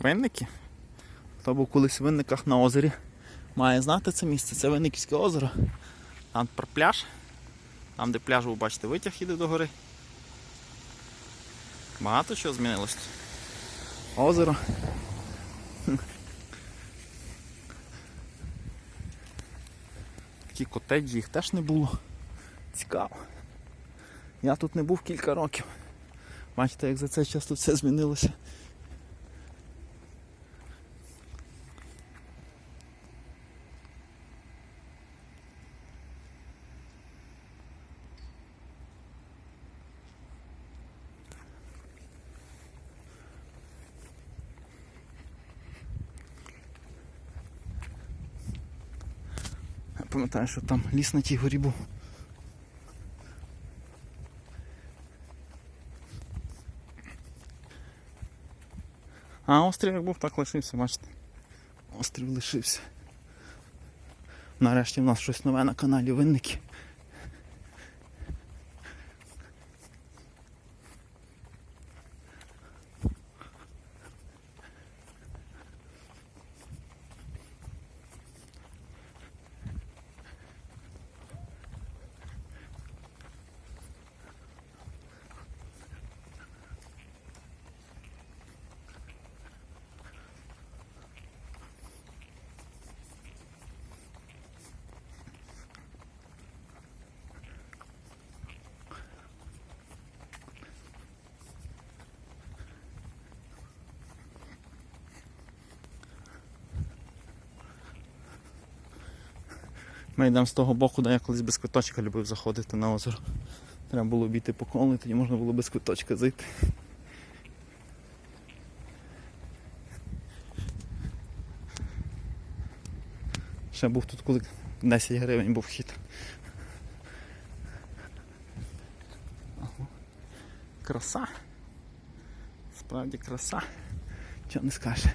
Винники? Хто був колись в винниках на озері, має знати це місце. Це Винниківське озеро. Там про пляж. Там, де пляж, ви бачите, витяг іде до гори. Багато чого змінилось. Озеро. Такі котеджі, їх теж не було. Цікаво. Я тут не був кілька років. Бачите, як за цей час тут все змінилося. Пам'ятаю, що там ліс на тій горі був. А острів як був, так лишився, бачите. Острів лишився. Нарешті в нас щось нове на каналі Винники. Ми йдемо з того боку, де я колись без квиточка любив заходити на озеро. Треба було обійти по колу, тоді можна було без квиточка зайти. Ще був тут, коли 10 гривень був вхід. Краса. Справді краса. Чого не скаже.